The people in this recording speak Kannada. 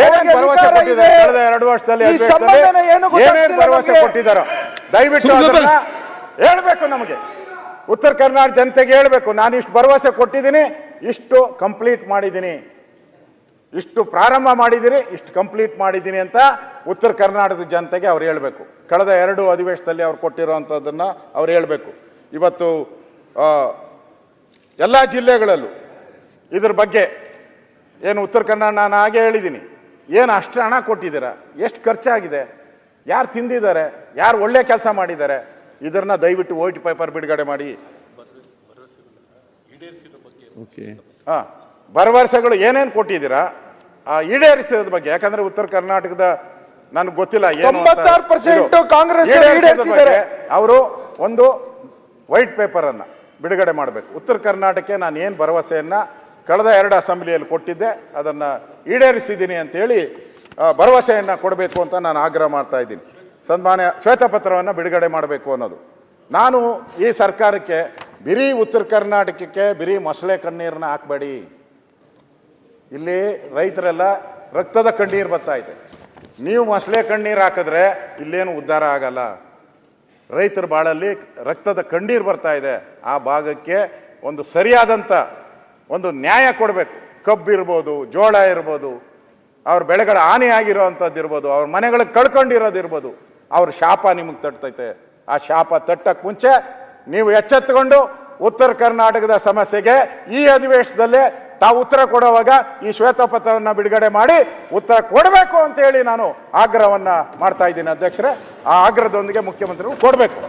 ಏನೇನ್ ಭರವಸೆ ಕೊಟ್ಟಿದ್ದಾರೆ? ಕಳೆದ ಎರಡು ವರ್ಷದಲ್ಲಿ ಏನೇನ್ ಭರವಸೆ. ಕೊಟ್ಟಿದ್ದಾರೋ? ದಯವಿಟ್ಟು ಅದನ್ನ ಹೇಳ್ಬೇಕು ನಮಗೆ. ಉತ್ತರ ಕರ್ನಾಟಕ ಜನತೆಗೆ ಹೇಳ್ಬೇಕು. ನಾನು ಇಷ್ಟು ಭರವಸೆ ಕೊಟ್ಟಿದ್ದೀನಿ ಇಷ್ಟು ಕಂಪ್ಲೀಟ್ ಮಾಡಿದ್ದೀನಿ. ಇಷ್ಟು ಪ್ರಾರಂಭ ಮಾಡಿದ್ದೀನಿ ಇಷ್ಟು ಕಂಪ್ಲೀಟ್ ಮಾಡಿದ್ದೀನಿ ಅಂತ ಉತ್ತರ ಕರ್ನಾಟಕದ ಜನತೆಗೆ ಅವ್ರು ಹೇಳಬೇಕು. ಕಳೆದ ಎರಡು ಅಧಿವೇಶನದಲ್ಲಿ ಅವ್ರು ಕೊಟ್ಟಿರೋವಂಥದ್ದನ್ನು ಅವ್ರು ಹೇಳಬೇಕು. ಇವತ್ತು ಎಲ್ಲ ಜಿಲ್ಲೆಗಳಲ್ಲೂ ಇದ್ರ ಬಗ್ಗೆ ಏನು ಉತ್ತರ ಕನ್ನಡ ನಾನು ಹಾಗೆ ಹೇಳಿದ್ದೀನಿ. ಏನು ಅಷ್ಟು ಹಣ ಕೊಟ್ಟಿದ್ದೀರಾ? ಎಷ್ಟು ಖರ್ಚಾಗಿದೆ? ಯಾರು ತಿಂದಿದ್ದಾರೆ? ಯಾರು ಒಳ್ಳೆ ಕೆಲಸ ಮಾಡಿದ್ದಾರೆ? ಇದನ್ನ ದಯವಿಟ್ಟು ವೈಟ್ ಪೇಪರ್ ಬಿಡುಗಡೆ ಮಾಡಿ. ಹಾ ಭರವಸೆಗಳು ಏನೇನು ಕೊಟ್ಟಿದ್ದೀರಾ? ಆ ಈಡೇರಿಸಿದ ಬಗ್ಗೆ ಯಾಕಂದ್ರೆ ಉತ್ತರ ಕರ್ನಾಟಕದ ನನಗೆ ಗೊತ್ತಿಲ್ಲ ಏನು ಅಂತ. 96% ಕಾಂಗ್ರೆಸ್ ಈಡೇರಿಸಿದ ಅವರು ಒಂದು ವೈಟ್ ಪೇಪರ್ ಅನ್ನ ಬಿಡುಗಡೆ ಮಾಡಬೇಕು. ಉತ್ತರ ಕರ್ನಾಟಕಕ್ಕೆ ನಾನು ಏನು ಭರವಸೆಯನ್ನ ಕಳೆದ ಎರಡು ಅಸೆಂಬ್ಲಿಯಲ್ಲಿ ಕೊಟ್ಟಿದ್ದೆ. ಅದನ್ನು ಈಡೇರಿಸಿದ್ದೀನಿ ಅಂತೇಳಿ ಭರವಸೆಯನ್ನು ಕೊಡಬೇಕು ಅಂತ ನಾನು ಆಗ್ರಹ ಮಾಡ್ತಾ ಇದ್ದೀನಿ. ಸನ್ಮಾನ್ಯ ಶ್ವೇತಪತ್ರವನ್ನು ಬಿಡುಗಡೆ ಮಾಡಬೇಕು ಅನ್ನೋದು. ನಾನು ಈ ಸರ್ಕಾರಕ್ಕೆ ಬಿರಿ ಉತ್ತರ ಕರ್ನಾಟಕಕ್ಕೆ ಬಿರಿ ಮೊಸಳೆ ಕಣ್ಣೀರನ್ನ ಹಾಕಬೇಡಿ. ಇಲ್ಲಿ ರೈತರೆಲ್ಲ ರಕ್ತದ ಕಣ್ಣೀರು ಬರ್ತಾ ಇದೆ. ನೀವು ಮೊಸಳೆ ಕಣ್ಣೀರು ಹಾಕಿದ್ರೆ ಇಲ್ಲೇನು ಉದ್ಧಾರ ಆಗಲ್ಲ. ರೈತರ ಬಾಳಲ್ಲಿ ರಕ್ತದ ಕಣ್ಣೀರು ಬರ್ತಾ ಇದೆ. ಆ ಭಾಗಕ್ಕೆ ಒಂದು ಸರಿಯಾದಂಥ ಒಂದು ನ್ಯಾಯ ಕೊಡಬೇಕು. ಕಬ್ಬಿರ್ಬೋದು ಜೋಳ ಇರ್ಬೋದು, ಅವ್ರ ಬೆಳೆಗಳ ಹಾನಿ ಆಗಿರೋವಂಥದ್ದು ಇರ್ಬೋದು, ಅವ್ರ ಮನೆಗಳು ಕಳ್ಕೊಂಡಿರೋದಿರ್ಬೋದು ಅವ್ರ ಶಾಪ ನಿಮಗೆ ತಟ್ಟೈತೆ ಆ ಶಾಪ ತಟ್ಟಕ್ಕೆ ಮುಂಚೆ ನೀವು ಎಚ್ಚೆತ್ತುಕೊಂಡು ಉತ್ತರ ಕರ್ನಾಟಕದ ಸಮಸ್ಯೆಗೆ ಈ ಅಧಿವೇಶನದಲ್ಲೇ ತಾವು ಉತ್ತರ ಕೊಡುವಾಗ ಈ ಶ್ವೇತಪತ್ರವನ್ನು ಬಿಡುಗಡೆ ಮಾಡಿ ಉತ್ತರ ಕೊಡಬೇಕು ಅಂತ ಹೇಳಿ ನಾನು ಆಗ್ರಹವನ್ನ ಮಾಡ್ತಾ ಇದ್ದೀನಿ ಅಧ್ಯಕ್ಷರೇ. ಆ ಆಗ್ರಹದೊಂದಿಗೆ ಮುಖ್ಯಮಂತ್ರಿಗಳು ಕೊಡಬೇಕು.